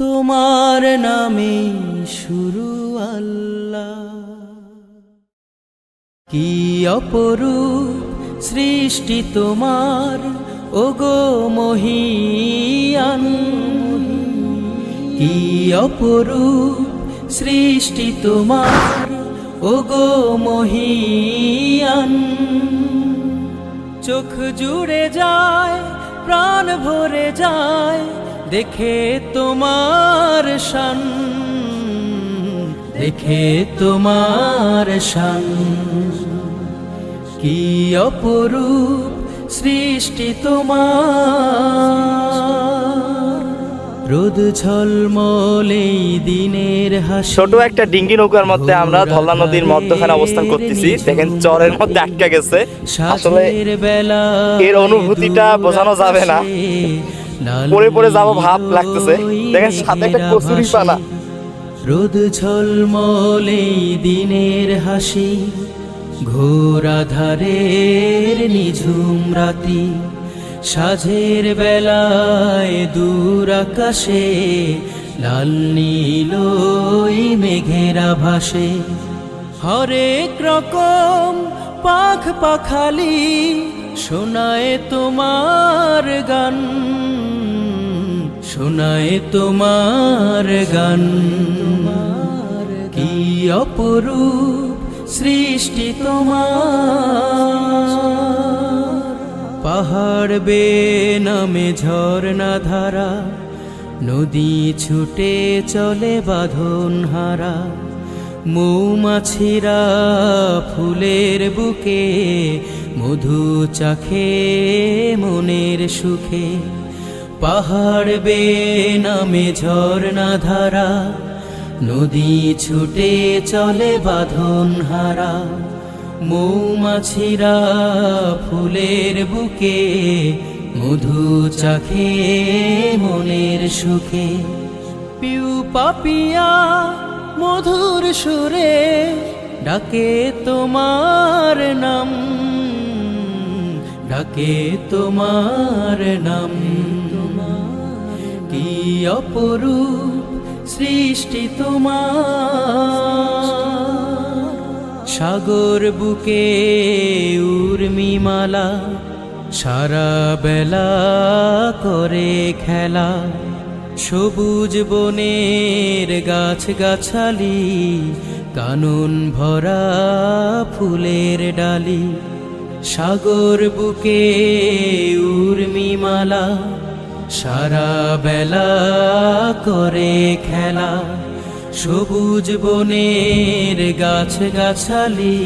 তোমার নামে শুরু আল্লাহ। কি অপরূপ সৃষ্টি তোমার, ওগো মহিয়ান। কি অপরূপ সৃষ্টি তোমার, ওগো মহিয়ান। চোখ জুড়ে যায়, প্রাণ ভরে যায় দেখে তোমার শান দেখে তোমার শান। কি অপরূপ সৃষ্টি তোমার। রোদ ঝলমলে দিনের হাসি। ছোট একটা ডিঙ্গি নৌকার মধ্যে আমরা ধলা নদীর মধ্যখানে অবস্থান করতেছি। দেখেন চরের মধ্যে আটকা গেছে। আসলে এর অনুভূতিটা বোঝানো যাবে না। পড়ে পড়ে যাব ভাব লাগতেছে। দেখেন সাথে একটা কচুরি পানা। রোদ ঝলমলে দিনের হাসি ঘোর আধারের নিঝুম রাতি সাঝের বেলায় দূর আকাশে লাল নীল মেঘেরা ভাসে হরেক রকম পাখ পাখালি শোনায় তোমার গান, শোনায় তোমার গান। কি অপরূপ সৃষ্টি তোমার। পাহাড় বে নামে ঝর্ণা ধারা, নদী ছুটে চলে বাঁধন হারা। মৌমাছিরা ফুলের বুকে, মধু চাখে মনের সুখে। পাহাড় বে নামে ঝর্ণা ধারা, নদী ছুটে চলে বাঁধন হারা। মৌমাছিরা ফুলের বুকে, মধু চাখে মনের সুখে। পিউ পাপিয়া মধুর সুরে ডাকে তোমার নাম, ডাকে তোমার নাম। কি অপরূপ সৃষ্টি তোমার। সাগর বুকে উর্মিমালা সারা বেলা করে খেলা। সবুজ বনের গাছ গাছালি কানন ভরা ফুলের ডালি, সাগর বুকে উর্মিমালা সারা বেলা করে খেলা, সবুজ বনের গাছ গাছালি